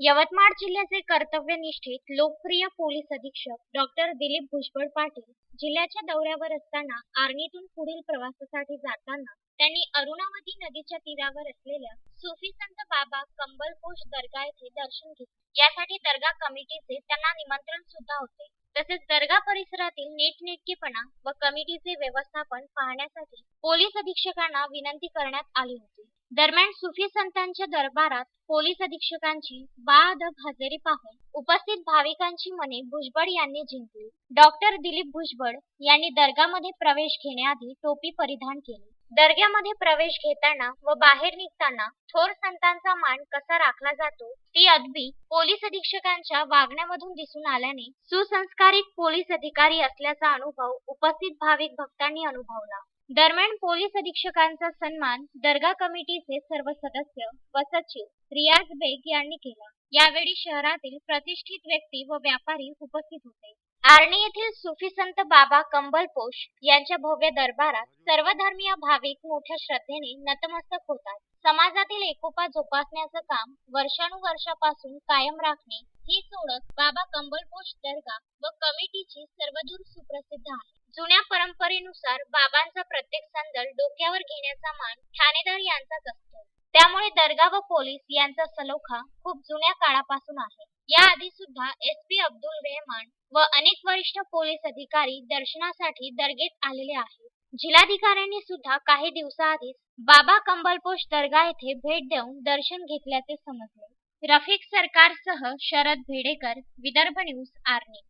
यवतमाळ जिल्ह्याचे कर्तव्यनिष्ठित लोकप्रिय पोलीस अधीक्षक डॉक्टर दिलीप भुजबळ पाटील जिल्ह्याच्या दौऱ्यावर असताना आर्णीतून पुढील प्रवासासाठी जाताना त्यांनी अरुणावती नदीच्या तीरावर असलेल्या सुफी संत बाबा कंबलपोश दर्गा येथे दर्शन घेतले. यासाठी दर्गा कमिटीचे त्यांना निमंत्रण सुद्धा होते. तसेच दर्गा परिसरातील नीटनेटकेपणा व कमिटीचे व्यवस्थापन पाहण्यासाठी पोलीस अधीक्षकांना विनंती करण्यात आली होती. दरम्यान सुफी संतांच्या दरबारात पोलीस अधीक्षकांची बाअदब हजेरी पाहून उपस्थित भाविकांची मने भुजबळ यांनी जिंकली. डॉक्टर दिलीप भुजबळ यांनी दर्गामध्ये प्रवेश घेण्याआधी टोपी परिधान केली. दर्ग्यामध्ये प्रवेश घेताना व बाहेर निघताना थोर संतांचा मान कसा राखला जातो ती अदबी पोलीस अधीक्षकांच्या वागण्यामधून दिसून आल्याने सुसंस्कारित पोलीस अधिकारी असल्याचा अनुभव उपस्थित भाविक भक्तांनी अनुभवला. दरम्यान पोलीस अधीक्षकांचा सन्मान दर्गा कमिटीचे सर्व सदस्य व सचिव रियाज बेग यांनी केला. यावेळी शहरातील प्रतिष्ठित व्यक्ती व व्यापारी उपस्थित होते. आर्णी येथील सुफी संत बाबा कंबलपोश यांच्या भव्य दरबारात सर्व धर्मीय भाविक मोठ्या श्रद्धेने नतमस्तक होतात. समाजातील एकोपा जोपासण्याचं काम वर्षानुवर्षापासून कायम राखणे हीच ओळख बाबा कंबलपोश दर्गा व कमिटीची सर्वदूर सुप्रसिद्ध आहे. जुन्या परंपरेनुसार बाबांचा प्रत्येक संदल डोक्यावर घेण्याचा मान ठाणेदार यांचाच असतो. त्यामुळे दर्गा व पोलीस यांचा सलोखा खूप जुन्या काळापासून आहे. याआधी सुद्धा एस पी अब्दुल रेहमान व अनेक वरिष्ठ पोलीस अधिकारी दर्शनासाठी दर्गेत आलेले आहेत. जिल्हाधिकाऱ्यांनी सुद्धा काही दिवसाआधीच बाबा कंबलपोश दर्गा येथे भेट देऊन दर्शन घेतल्याचे समजले. रफिक सरकारसह शरद भेडेकर विदर्भ न्यूज आर्नी